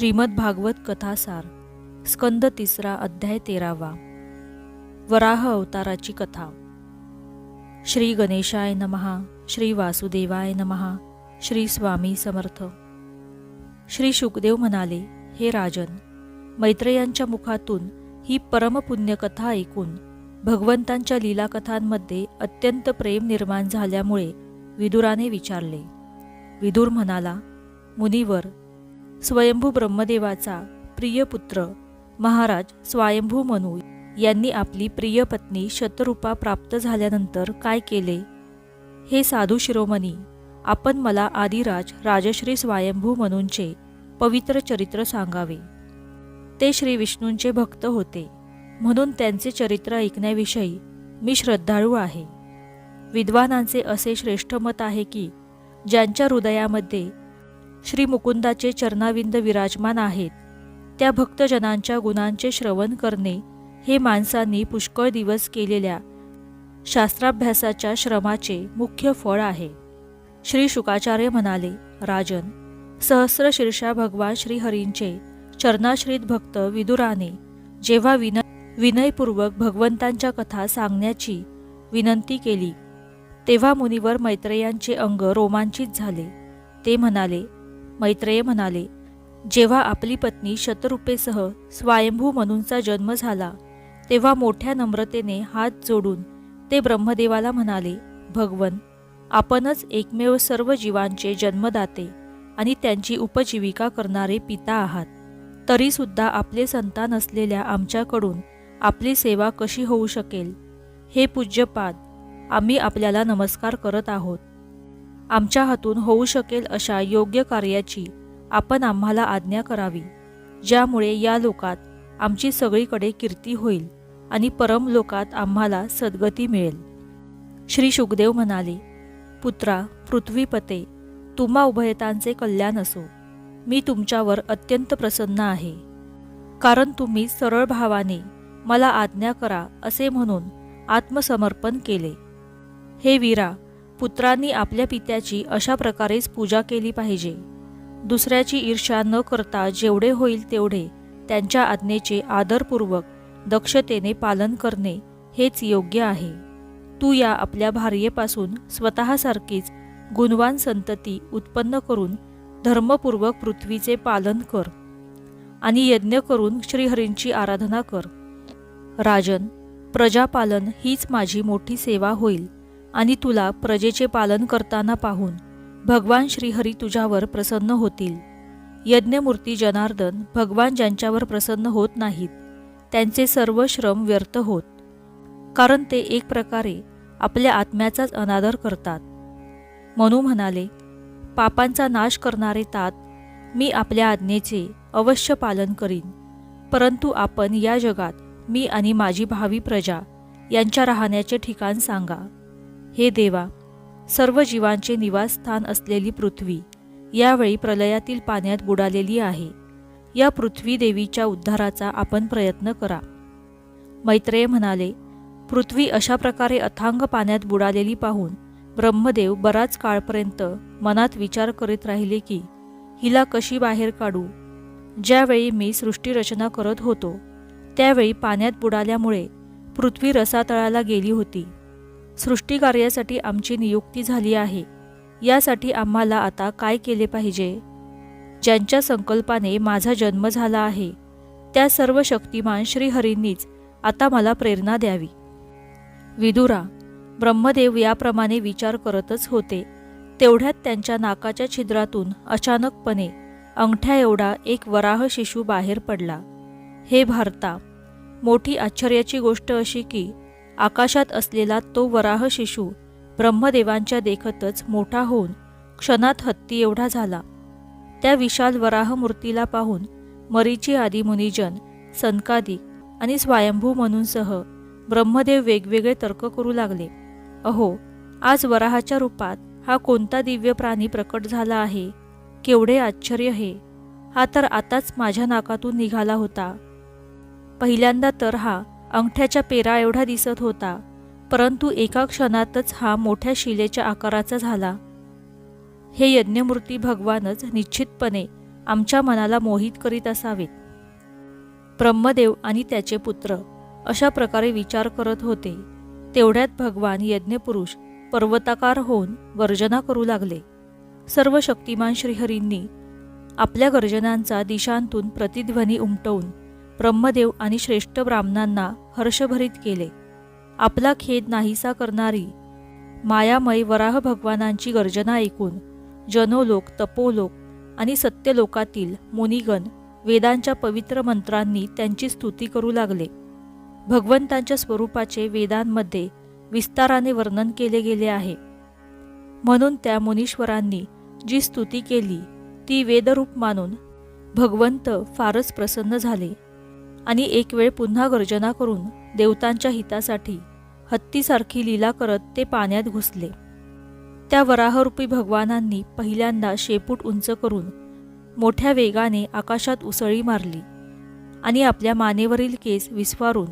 श्रीमद भागवत कथासार स्कंद तिसरा अध्याय तेरावा. वराह अवताराची कथा. श्री गणेशाय नमहा श्री वासुदेवाय नमहा श्री स्वामी समर्थ. श्री शुकदेव म्हणाले हे राजन मैत्रेयांच्या मुखातून ही परमपुण्य कथा ऐकून भगवंतांच्या लीलाकथांमध्ये अत्यंत प्रेम निर्माण झाल्यामुळे विदुराने विचारले. विदुर म्हणाला मुनिवर स्वयंभू ब्रह्मदेवाचा प्रिय पुत्र महाराज स्वयंभू मनू यांनी आपली प्रिय पत्नी शतरूपा प्राप्त झाल्यानंतर काय केले? हे साधू शिरोमणी आपण मला आदिराज राजश्री स्वयंभू मनूंचे पवित्र चरित्र सांगावे. ते श्री विष्णूंचे भक्त होते. म्हणून त्यांचे चरित्र ऐकण्याविषयी मी श्रद्धाळू आहे. विद्वानांचे असे श्रेष्ठ मत आहे की ज्यांच्या हृदयामध्ये श्री मुकुंदाचे चरणाविंद विराजमान आहेत. त्या भक्तजनांच्या गुणांचे श्रवण करणे हे माणसांनी पुष्कळ दिवस केलेल्या शास्त्राभ्यासाच्या श्रमाचे मुख्य फळ आहे. श्री शुकाचार्य म्हणाले राजन सहस्र शीर्षा भगवान श्रीहरींचे चरणाश्रित भक्त विदुराने जेव्हा विनय विनयपूर्वक भगवंतांच्या कथा सांगण्याची विनंती केली तेव्हा मुनिवर मैत्रेयांचे अंग रोमांचित झाले. ते म्हणाले मैत्रेय म्हणाले जेव्हा आपली पत्नी शतरूपेसह स्वयंभू मनूंचा जन्म झाला तेव्हा मोठ्या नम्रतेने हात जोडून ते ब्रह्मदेवाला म्हणाले भगवन आपणच एकमेव सर्व जीवांचे जन्मदाते आणि त्यांची उपजीविका करणारे पिता आहात. तरीसुद्धा आपले संतान असलेल्या आमच्याकडून आपली सेवा कशी होऊ शकेल? हे पूज्यपाद आम्ही आपल्याला नमस्कार करत आहोत. आमच्या हातून होऊ शकेल अशा योग्य कार्याची आपण आम्हाला आज्ञा करावी ज्यामुळे या लोकात आमची सगळीकडे कीर्ती होईल आणि परम लोकात आम्हाला सद्गती मिळेल. श्री शुकदेव म्हणाले पुत्रा पृथ्वीपते तुम्हा उभयतांचे कल्याण असो. मी तुमच्यावर अत्यंत प्रसन्न आहे. कारण तुम्ही सरळ भावाने मला आज्ञा करा असे म्हणून आत्मसमर्पण केले. हे वीरा पुत्रांनी आपल्या पित्याची अशा प्रकारेच पूजा केली पाहिजे. दुसऱ्याची ईर्ष्या न करता जेवढे होईल तेवढे त्यांच्या आज्ञेचे आदरपूर्वक दक्षतेने पालन करणे हेच योग्य आहे. तू या आपल्या भार्येपासून स्वतःसारखीच गुणवान संतती उत्पन्न करून धर्मपूर्वक पृथ्वीचे पालन कर आणि यज्ञ करून श्रीहरींची आराधना कर. राजन प्रजापालन हीच माझी मोठी सेवा होईल. आणि तुला प्रजेचे पालन करताना पाहून भगवान श्रीहरी तुझ्यावर प्रसन्न होतील. यज्ञमूर्ती जनार्दन भगवान ज्यांच्यावर प्रसन्न होत नाहीत त्यांचे सर्व श्रम व्यर्थ होत. कारण ते एक प्रकारे आपल्या आत्म्याचाच अनादर करतात. मनू म्हणाले पापांचा नाश करणारे तात मी आपल्या आज्ञेचे अवश्य पालन करीन. परंतु आपण या जगात मी आणि माझी भावी प्रजा यांच्या राहण्याचे ठिकाण सांगा. हे देवा सर्व जीवांचे निवासस्थान असलेली पृथ्वी यावेळी प्रलयातील पाण्यात बुडालेली आहे. या पृथ्वी देवीच्या उद्धाराचा आपण प्रयत्न करा. मैत्रेय म्हणाले पृथ्वी अशा प्रकारे अथांग पाण्यात बुडालेली पाहून ब्रह्मदेव बराच काळपर्यंत मनात विचार करीत राहिले की हिला कशी बाहेर काढू? ज्यावेळी मी सृष्टीरचना करत होतो त्यावेळी पाण्यात बुडाल्यामुळे पृथ्वी रसातळाला गेली होती. सृष्टीकार्यासाठी आमची नियुक्ती झाली आहे. यासाठी आम्हाला आता काय केले पाहिजे? ज्यांच्या संकल्पाने माझा जन्म झाला आहे त्या सर्व शक्तिमान श्रीहरींनीच आता मला प्रेरणा द्यावी. विदुरा ब्रह्मदेव याप्रमाणे विचार करतच होते. तेवढ्यात त्यांच्या नाकाच्या छिद्रातून अचानकपणे अंगठ्या एवढा एक वराह शिशू बाहेर पडला. हे भारता मोठी आश्चर्याची गोष्ट अशी की आकाशात असलेला तो वराह शिशू ब्रह्मदेवांच्या देखतच मोठा होऊन क्षणात हत्ती एवढा झाला. त्या विशाल वराह मूर्तीला पाहून मरीची आदी मुनिजन सनकादी आणि स्वयंभू म्हणूनसह ब्रह्मदेव वेगवेगळे तर्क करू लागले. अहो आज वराहाच्या रूपात हा कोणता दिव्य प्राणी प्रकट झाला आहे? केवढे आश्चर्य हे! हा तर आताच माझ्या नाकातून निघाला होता. पहिल्यांदा तर हा अंगठ्याच्या पेरा एवढा दिसत होता परंतु एका क्षणातच हा मोठ्या शिलेच्या आकाराचा झाला. हे यज्ञमूर्ती भगवानच निश्चितपणे आमच्या मनाला मोहित करीत असावेत. ब्रह्मदेव आणि त्याचे पुत्र अशा प्रकारे विचार करत होते. तेवढ्यात भगवान यज्ञपुरुष पर्वताकार होऊन गर्जना करू लागले. सर्व शक्तिमान श्रीहरींनी आपल्या गर्जनांचा दिशांतून प्रतिध्वनी उमटवून ब्रह्मदेव आणि श्रेष्ठ ब्राह्मणांना हर्षभरित केले. आपला खेद नाहीसा करणारी मायामय वराह भगवानांची गर्जना ऐकून जनोलोक तपोलोक आणि सत्यलोकातील मुनिगण वेदांच्या पवित्र मंत्रांनी त्यांची स्तुती करू लागले. भगवंतांच्या स्वरूपाचे वेदांमध्ये विस्ताराने वर्णन केले गेले आहे. म्हणून त्या मुनीश्वरांनी जी स्तुती केली ती वेदरूप मानून भगवंत फारच प्रसन्न झाले. आणि एक वेळ पुन्हा गर्जना करून देवतांच्या हितासाठी हत्तीसारखी लीला करत ते पाण्यात घुसले. त्या वराहरूपी भगवानांनी पहिल्यांदा शेपूट उंच करून मोठ्या वेगाने आकाशात उसळी मारली आणि आपल्या मानेवरील केस विस्फारून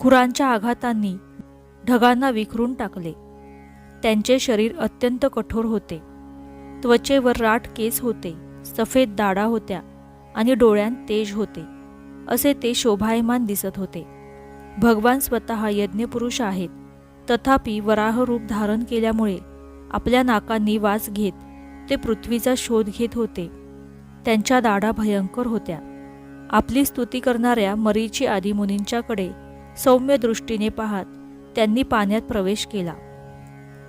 खुरांच्या आघातांनी ढगांना विखरून टाकले. त्यांचे शरीर अत्यंत कठोर होते. त्वचेवर राठ केस होते सफेद दाडा होत्या आणि डोळ्यांत तेज होते. असे ते शोभायमान दिसत होते. भगवान स्वतः यज्ञपुरुष आहेत. तथापि वराह रूप धारण केल्यामुळे आपल्या नाकांनी वास घेत ते पृथ्वीचा शोध घेत होते. त्यांच्या दाढा भयंकर होत्या. आपली स्तुती करणाऱ्या मरीची आदिमुनींच्याकडे सौम्य दृष्टीने पाहत त्यांनी पाण्यात प्रवेश केला.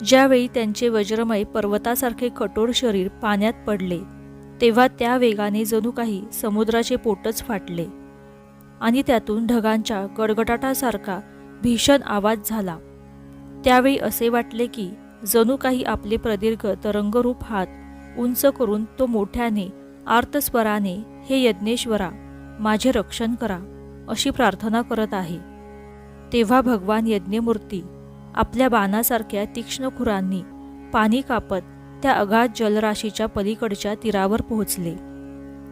ज्यावेळी त्यांचे वज्रमय पर्वतासारखे कठोर शरीर पाण्यात पडले तेव्हा त्या वेगाने जणू काही समुद्राचे पोटच फाटले. आणि त्यातून ढगांच्या गडगडाटासारखा भीषण आवाज झाला. त्यावेळी असे वाटले की जणू काही आपले प्रदीर्घ तरंगरूप हात उंच करून तो मोठ्याने आर्तस्वराने हे यज्ञेश्वरा माझे रक्षण करा अशी प्रार्थना करत आहे. तेव्हा भगवान यज्ञमूर्ती आपल्या बाणासारख्या तीक्ष्ण खुरांनी पाणी कापत त्या अगाध जलराशीच्या पलीकडच्या तीरावर पोहोचले.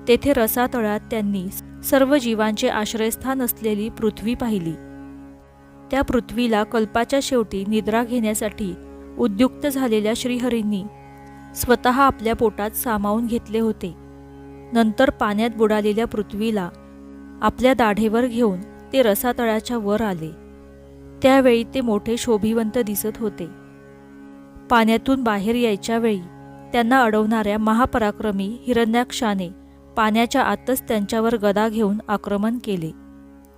तेथे रसातळात त्यांनी सर्व जीवांचे आश्रयस्थान असलेली पृथ्वी पाहिली. त्या पृथ्वीला कल्पाच्या शेवटी निद्रा घेण्यासाठी उद्युक्त झालेल्या श्रीहरींनी स्वतः आपल्या पोटात सामावून घेतले होते. नंतर पाण्यात बुडालेल्या पृथ्वीला आपल्या दाढेवर घेऊन ते रसातळाच्या वर आले. त्यावेळी ते मोठे शोभिवंत दिसत होते. पाण्यातून बाहेर यायच्या वेळी त्यांना अडवणाऱ्या महापराक्रमी हिरण्याक्षाने पाण्याच्या आतच त्यांच्यावर गदा घेऊन आक्रमण केले.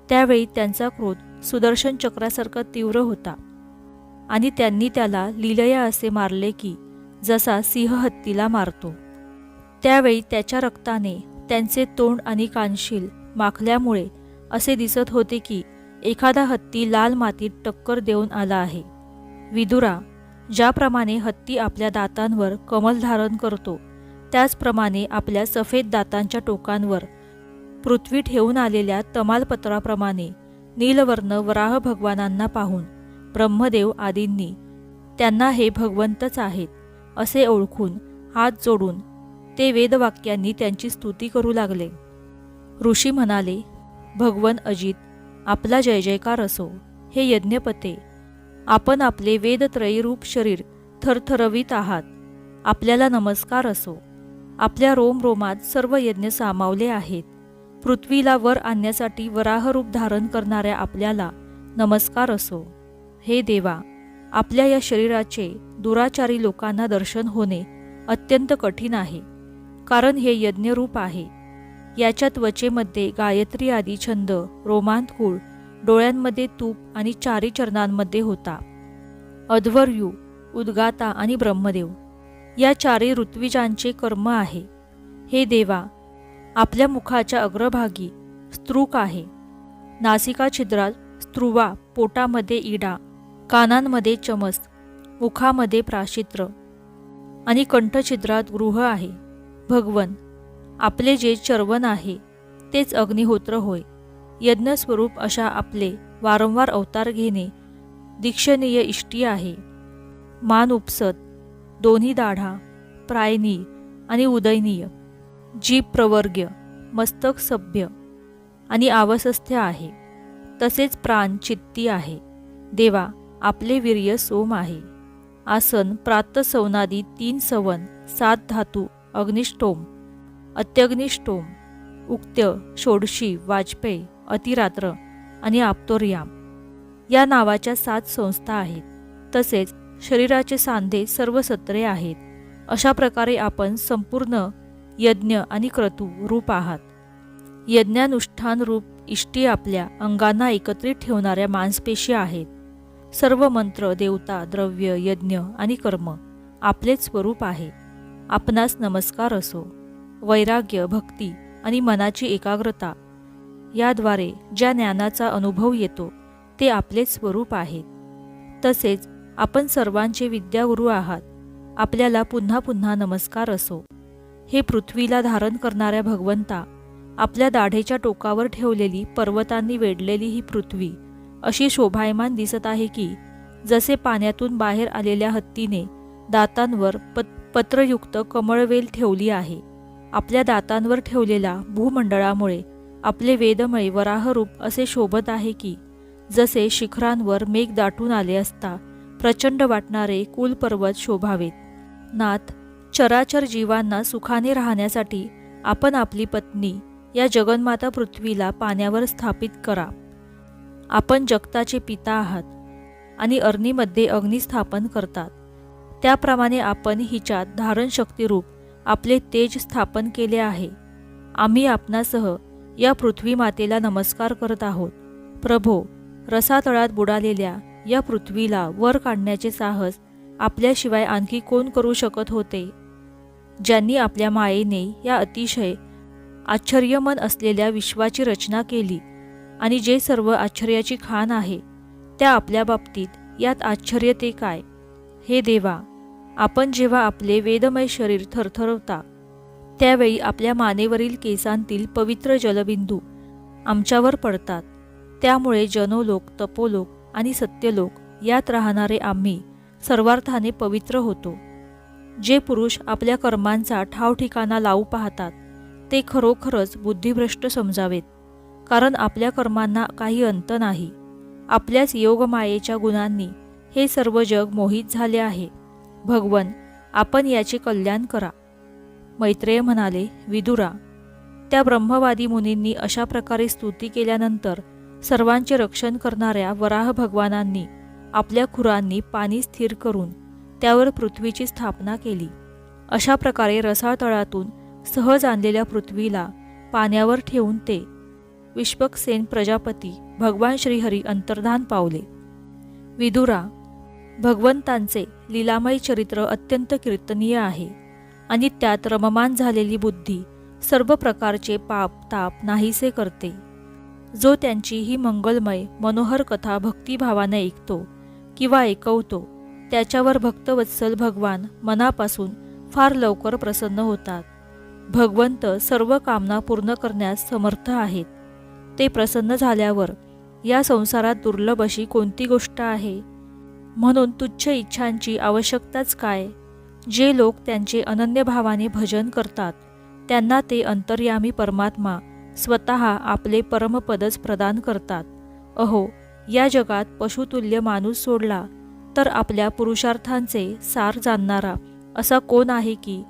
त्यावेळी त्यांचा क्रोध सुदर्शन चक्रासारखा तीव्र होता. आणि त्यांनी त्याला लिलया असे मारले की जसा सिंह हत्तीला मारतो. त्यावेळी त्याच्या रक्ताने त्यांचे तोंड आणि कानशील माखल्यामुळे असे दिसत होते की एखादा हत्ती लाल मातीत टक्कर देऊन आला आहे. विदुरा ज्याप्रमाणे हत्ती आपल्या दातांवर कमल धारण करतो त्याचप्रमाणे आपल्या सफेद दातांच्या टोकांवर पृथ्वी ठेवून आलेल्या तमालपत्राप्रमाणे नीलवर्ण वराह भगवानांना पाहून ब्रह्मदेव आदींनी त्यांना हे भगवंतच आहेत असे ओळखून हात जोडून ते वेदवाक्यांनी त्यांची स्तुती करू लागले. ऋषी म्हणाले भगवन अजित आपला जय जयकार असो. हे यज्ञपते. आपण आपले वेदत्रयी रूप शरीर थरथरवीत आहात. आपल्याला नमस्कार असो. आपल्या रोम रोमात सर्व यज्ञ सामावले आहेत. पृथ्वीला वर आणण्यासाठी वराहरूप धारण करणाऱ्या आपल्याला नमस्कार असो. हे देवा आपल्या या शरीराचे दुराचारी लोकांना दर्शन होणे अत्यंत कठीण आहे कारण हे यज्ञरूप आहे. याच्या त्वचेमध्ये गायत्री आदी छंद रोमांतकूळ डोळ्यांमध्ये तूप आणि चारी चरणांमध्ये होता. अध्वर्यू उद्गाता आणि ब्रह्मदेव. या चारी ऋत्विजांचे कर्म आहे. हे देवा आपल्या मुखाच्या अग्रभागी स्त्रुक आहे. नासिका छिद्रात स्त्रुवा पोटामध्ये इडा कानांमध्ये चमस मुखामध्ये प्राशित्र आणि कंठछिद्रात गृह आहे. भगवन आपले जे चर्वण आहे तेच अग्निहोत्र होय. यज्ञस्वरूप अशा आपले वारंवार अवतार घेणे दीक्षणीय इष्टी आहे. मान उपसत दोन्ही दाढा प्रायनीय आणि उदयनीय जीभ प्रवर्ग्य मस्तक सभ्य आणि आवसस्थ्य आहे. तसेच प्राण चित्ती आहे. देवा आपले वीर्य सोम आहे. आसन प्रात सवनादी तीन सवन सात धातू अग्निष्टोम अत्यग्निष्टोम उक्त्य षोडशी वाजपेयी अतिरात्र आणि आप्तोर्याम. या नावाच्या सात संस्था आहेत. तसेच शरीराचे सांधे सर्व सत्रे आहेत. अशा प्रकारे आपण संपूर्ण यज्ञ आणि क्रतू रूप आहात. यज्ञानुष्ठान रूप इष्टी आपल्या अंगांना एकत्रित ठेवणाऱ्या मांसपेशी आहेत. सर्व मंत्र देवता द्रव्य यज्ञ आणि कर्म आपलेच स्वरूप आहे. आपणास नमस्कार असो. वैराग्य भक्ती आणि मनाची एकाग्रता याद्वारे ज्या ज्ञानाचा अनुभव येतो ते आपलेच स्वरूप आहेत. तसेच आपण सर्वांचे विद्यागुरू आहात. आपल्याला पुन्हा पुन्हा नमस्कार असो. हे पृथ्वीला धारण करणाऱ्या भगवंता आपल्या दाढेच्या टोकावर ठेवलेली पर्वतांनी वेढलेली ही पृथ्वी अशी शोभायमान दिसत आहे की जसे पाण्यातून बाहेर आलेल्या हत्तीने दातांवर पत पत्रयुक्त कमळवेल ठेवली आहे. आपल्या दातांवर ठेवलेल्या भूमंडळामुळे आपले वेदमय वराहरूप असे शोभत आहे की जसे शिखरांवर मेघ दाटून आले असता प्रचंड वाटणारे कुलपर्वत शोभावेत. नाथ चराचर जीवांना सुखाने राहण्यासाठी आपण आपली पत्नी या जगन्माता पृथ्वीला पाण्यावर स्थापित करा. आपण जगताचे पिता आहात आणि अर्नीमध्ये अग्नी स्थापन करतात. त्याप्रमाणे आपण हिच्यात धारण शक्तिरूप आपले तेज स्थापन केले आहे. आम्ही आपणासह या पृथ्वी मातेला नमस्कार करत आहोत. प्रभो रसातळात बुडालेल्या या पृथ्वीला वर काढण्याचे साहस आपल्याशिवाय आणखी कोण करू शकत होते? ज्यांनी आपल्या मायेने या अतिशय आश्चर्यमन असलेल्या विश्वाची रचना केली आणि जे सर्व आश्चर्याची खाण आहे त्या आपल्या बाबतीत यात आश्चर्य ते काय? हे देवा आपण जेव्हा आपले वेदमय शरीर थरथरवता त्यावेळी आपल्या मानेवरील केसांतील पवित्र जलबिंदू आमच्यावर पडतात त्यामुळे जनोलोक तपोलोक आणि सत्यलोक यात राहणारे आम्ही सर्वार्थाने पवित्र होतो. जे पुरुष आपल्या कर्मांचा ठावठिकाणा लावू पाहतात ते खरोखरच बुद्धिभ्रष्ट समजावेत कारण आपल्या कर्मांना काही अंत नाही. आपल्याच योगमायेच्या गुणांनी हे सर्व जग मोहित झाले आहे. भगवन आपण याचे कल्याण करा. मैत्रेय म्हणाले विदुरा त्या ब्रह्मवादी मुनींनी अशा प्रकारे स्तुती केल्यानंतर सर्वांचे रक्षण करणाऱ्या वराह भगवानांनी आपल्या खुरांनी पाणी स्थिर करून त्यावर पृथ्वीची स्थापना केली. अशा प्रकारे रसाळ तळातून सहज आणलेल्या पृथ्वीला पाण्यावर ठेवून ते विश्वकसेन प्रजापती भगवान श्रीहरी अंतर्धान पावले. विदुरा भगवंतांचे लीलामय चरित्र अत्यंत कीर्तनीय आहे आणि त्यात रममान झालेली बुद्धी सर्व प्रकारचे पाप ताप नाहीसे करते. जो त्यांची ही मंगलमय मनोहर कथा भक्तिभावाने ऐकतो किंवा ऐकवतो त्याच्यावर भक्तवत्सल भगवान मनापासून फार लवकर प्रसन्न होतात. भगवंत सर्व कामना पूर्ण करण्यास समर्थ आहेत. ते प्रसन्न झाल्यावर या संसारात दुर्लभ अशी कोणती गोष्ट आहे? म्हणून तुच्छ इच्छांची आवश्यकताच काय? जे लोक त्यांचे अनन्य भावाने भजन करतात त्यांना ते अंतर्यामी परमात्मा स्वतः आपले परमपदच प्रदान करतात. अहो या जगात पशुतुल्य माणूस सोडला तर आपल्या पुरुषार्थांचे सार जाणणारा असा कोण आहे की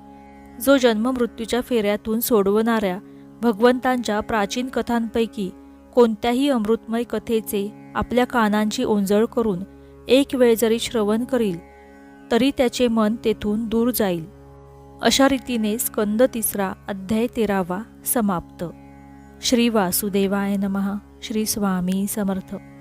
जो जन्ममृत्यूच्या फेऱ्यातून सोडवणाऱ्या भगवंतांच्या प्राचीन कथांपैकी कोणत्याही अमृतमय कथेचे आपल्या कानांची ओंजळ करून एक वेळ जरी श्रवण करील तरी त्याचे मन तेथून दूर जाईल. अशा रीतीने स्कंद तिसरा अध्याय तेरावा समाप्त. श्री वासुदेवाय नमः. श्री स्वामी समर्थ.